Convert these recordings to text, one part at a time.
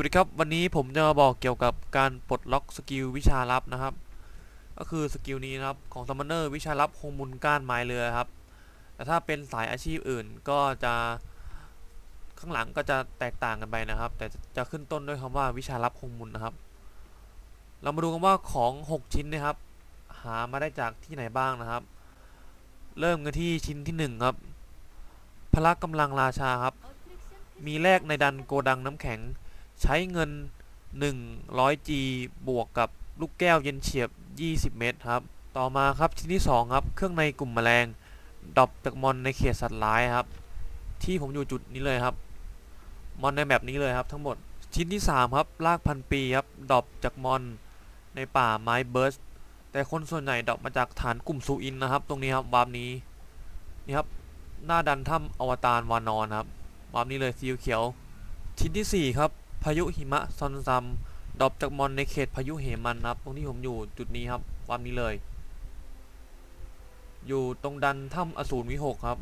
วัสดีครับวันนี้ผมจะมาบอกเกี่ยวกับการปลดล็อกสกิลวิชาลับนะครับ ก็คือสกิลนี้นะครับของซัมมอนเนอร์วิชาลับคงมุนก้านไม้เรือครับ แต่ถ้าเป็นสายอาชีพอื่นก็จะข้างหลังก็จะแตกต่างกันไปนะครับ แต่จะขึ้นต้นด้วยคำว่าวิชาลับคงมุนนะครับ เรามาดูกันว่าของ 6 ชิ้นนะครับ หามาได้จากที่ไหนบ้างนะครับ เริ่มกันที่ชิ้นที่ 1 ครับ พละกำลังราชาครับ มีแลกในดันโกดังน้ำแข็ง ใช้เงิน 100G บวกกับลูกแก้วเย็นเฉียบ 20 เม็ดครับ ต่อมาครับชิ้นที่ 2 ครับ เครื่องในกลุ่มแมลงดรอปจากมอนในเขตสัตว์ร้ายครับ ที่ผมอยู่จุดนี้เลยครับ มอนในแมปนี้เลยครับทั้งหมด ชิ้นที่ 3 ครับลากพันปีครับดรอปจากมอนในป่าไม้เบิร์สแต่คนส่วนใหญ่ดรอปมาจากฐานกลุ่มซูอินนะครับ ตรงนี้ครับวาร์ปนี้นี่ครับหน้าดันถ้ำอวตารวานอนครับวาร์ปนี้เลยสีเขียว ชิ้นที่ 4 ครับ พายุหิมะซอนซัมดรอปจากมอนในเขตพายุเหมันครับ ตรงที่ผมอยู่จุดนี้ครับวาร์ปนี้เลย อยู่ตรงดันถ้ำอสูรวิหกครับ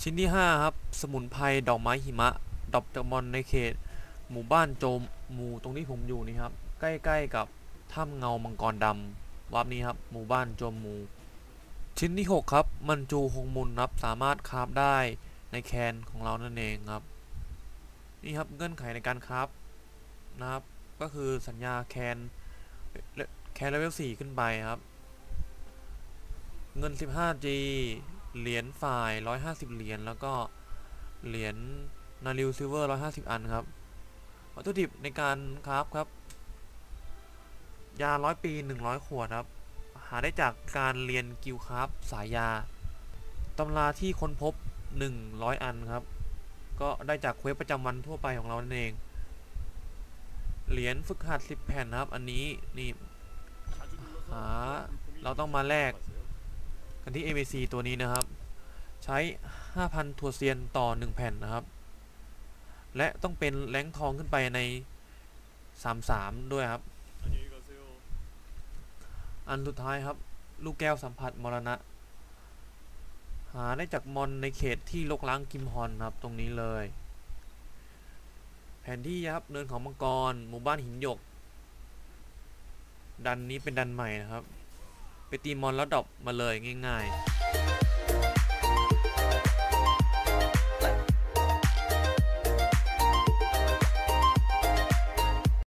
ชิ้นที่ 5 ครับ สมุนไพรดอกไม้หิมะดรอปจากมอนในเขต หมู่บ้านโจมหมู่ตรงที่ผมอยู่นี่ครับ ใกล้ๆกับถ้ำเงามังกรดำวาร์ปนี้ครับ หมู่บ้านโจมหมูชิ้นที่ 6 ครับ มันจูฮงมุนครับ สามารถคาฟได้ในแคนของเรานั่นเองครับ นี่ครับเงื่อนไขในการคราฟนะครับ ก็คือสัญญาแคนแคนเลเวล4ขึ้นไปครับ เงิน 15G เหรียญฝ่าย 150 เหรียญแล้วก็เหรียญนาริลซิลเวอร์ 150 อันครับวัตถุดิบในการคราฟครับ ยา100ปี 100 ขวดครับ หาได้จากการเรียนกิลคราฟสายยาตำราที่ค้นพบ 100 อันครับ ก็ได้จากเควสประจำวันทั่วไปของเรานั่นเอง เหรียญฝึกหัด10แผ่นนะครับ อันนี้นี่หาเราต้องมาแลกกันที่ ABC ตัวนี้นะครับ ใช้ 5,000 ทัวเซียนต่อ 1 แผ่นนะครับ และต้องเป็นแรงทองขึ้นไปใน 33 ด้วยครับ อันสุดท้ายครับ ลูกแก้วสัมผัสมรณะ หาได้จากมอนในเขตที่ลกล้างกิมฮอนครับตรงนี้เลย แผนที่ครับเนินของมังกร หมู่บ้านหินหยก ดันนี้เป็นดันใหม่นะครับ ไปตีมอนแล้วดรอปมาเลยง่าย ๆ